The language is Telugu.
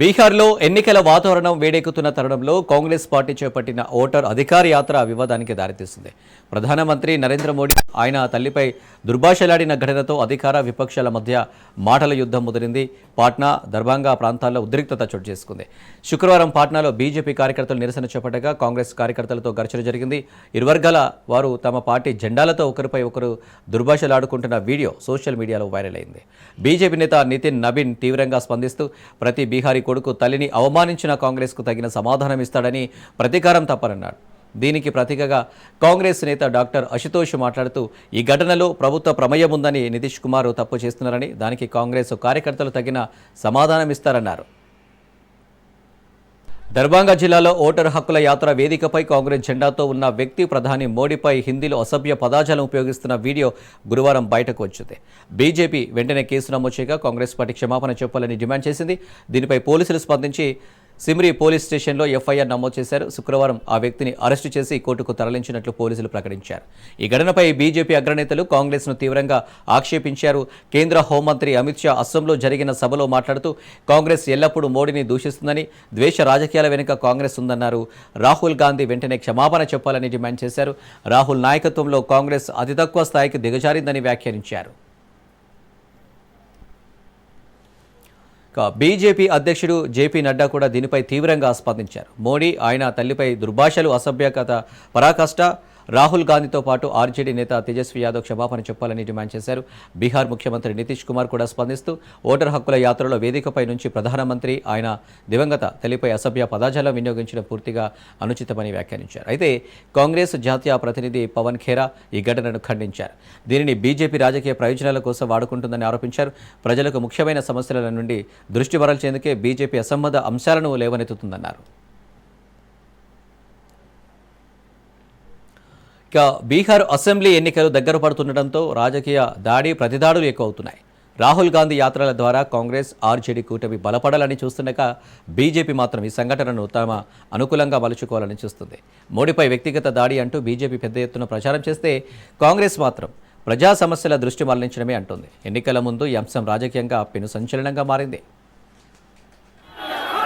బీహార్లో ఎన్నికల వాతావరణం వేడెక్కుతున్న తరుణంలో కాంగ్రెస్ పార్టీ చేపట్టిన ఓటర్ అధికార యాత్ర వివాదానికి దారితీస్తుంది ప్రధానమంత్రి నరేంద్ర మోడీ ఆయన తల్లిపై దుర్భాషలాడిన ఘటనతో అధికార విపక్షాల మధ్య మాటల యుద్ధం ముదిరింది. పాట్నా దర్భంగా ప్రాంతాల్లో ఉద్రిక్తత చోటు చేసుకుంది. శుక్రవారం పాట్నాలో బీజేపీ కార్యకర్తలు నిరసన చేపట్టగా కాంగ్రెస్ కార్యకర్తలతో ఘర్షణ జరిగింది. ఇరు వర్గాల వారు తమ పార్టీ జెండాలతో ఒకరిపై ఒకరు దుర్భాషలాడుకుంటున్న వీడియో సోషల్ మీడియాలో వైరల్ అయింది. బీజేపీ నేత నితిన్ నబీన్ తీవ్రంగా స్పందిస్తూ ప్రతి బీహారీ కొడుకు తల్లిని అవమానించిన కాంగ్రెస్కు తగిన సమాధానం ఇస్తాడని ప్రతీకారం తప్పనన్నాడు. దీనికి ప్రతీకగా కాంగ్రెస్ నేత డాక్టర్ అశుతోష్ మాట్లాడుతూ ఈ ఘటనలో ప్రభుత్వ ప్రమేయం ఉందని నితీష్ కుమార్ తప్పు చేస్తున్నారని దానికి కాంగ్రెస్ కార్యకర్తలు తగిన సమాధానం ఇస్తారన్నారు. దర్భంగా జిల్లాలో ఓటర్ హక్కుల యాత్ర వేదికపై కాంగ్రెస్ జెండాతో ఉన్న వ్యక్తి ప్రధాని మోడీపై హిందీలో అసభ్య పదాజాలం ఉపయోగిస్తున్న వీడియో గురువారం బయటకు వచ్చింది. బీజేపీ వెంటనే కేసు నమోదు చేయగా కాంగ్రెస్ పార్టీ క్షమాపణ చెప్పాలని డిమాండ్ చేసింది. దీనిపై పోలీసులు స్పందించి సిమ్రి పోలీస్ స్టేషన్లో ఎఫ్ఐఆర్ నమోదు చేశారు. శుక్రవారం ఆ వ్యక్తిని అరెస్టు చేసి కోర్టుకు తరలించినట్లు పోలీసులు ప్రకటించారు. ఈ ఘటనపై బీజేపీ అగ్రనేతలు కాంగ్రెస్ను తీవ్రంగా ఆక్షేపించారు. కేంద్ర హోంమంత్రి అమిత్ షా అస్సోంలో జరిగిన సభలో మాట్లాడుతూ కాంగ్రెస్ ఎల్లప్పుడూ మోడీని దూషిస్తుందని ద్వేష రాజకీయాల వెనుక కాంగ్రెస్ ఉందన్నారు. రాహుల్ గాంధీ వెంటనే క్షమాపణ చెప్పాలని డిమాండ్ చేశారు. రాహుల్ నాయకత్వంలో కాంగ్రెస్ అతి తక్కువ స్థాయికి దిగజారిందని వ్యాఖ్యానించారు. బీజేపీ అధ్యక్షుడు జేపీ నడ్డా కూడా దీనిపై తీవ్రంగా స్పందించారు మోడీ ఆయన తల్లిపై దుర్భాషలు అసభ్యకత పరాకాష్ట రాహుల్ గాంధీతో పాటు ఆర్జేడీ నేత తేజస్వి యాదవ్ క్షమాపణ చెప్పాలని డిమాండ్ చేశారు. బీహార్ ముఖ్యమంత్రి నితీష్ కుమార్ కూడా స్పందిస్తూ ఓటర్ హక్కుల యాత్రలో వేదికపై నుంచి ప్రధానమంత్రి ఆయన దివంగత తల్లిపై అసభ్య పదాజాలం వినియోగించడం పూర్తిగా అనుచితమని వ్యాఖ్యానించారు. అయితే కాంగ్రెస్ జాతీయ ప్రతినిధి పవన్ ఖేరా ఈ ఘటనను ఖండించారు. దీనిని బీజేపీ రాజకీయ ప్రయోజనాల కోసం వాడుకుంటుందని ఆరోపించారు. ప్రజలకు ముఖ్యమైన సమస్యల నుండి దృష్టి మరల్చేందుకే బీజేపీ అసమ్మత అంశాలను లేవనెత్తుతుందన్నారు. ఇక బీహార్ అసెంబ్లీ ఎన్నికలు దగ్గర పడుతుండటంతో రాజకీయ దాడి ప్రతిదాడులు ఎక్కువ అవుతున్నాయి రాహుల్ గాంధీ యాత్రల ద్వారా కాంగ్రెస్ ఆర్జేడీ కూటమి బలపడాలని చూస్తుండగా బీజేపీ మాత్రం ఈ సంఘటనను తమ అనుకూలంగా మలుచుకోవాలని చూస్తుంది. మోడీపై వ్యక్తిగత దాడి అంటూ బీజేపీ పెద్ద ఎత్తున ప్రచారం చేస్తే కాంగ్రెస్ మాత్రం ప్రజా సమస్యల దృష్టి మళ్ళించడమే అంటుంది. ఎన్నికల ముందు ఈ అంశం రాజకీయంగా పెను సంచలనంగా మారింది.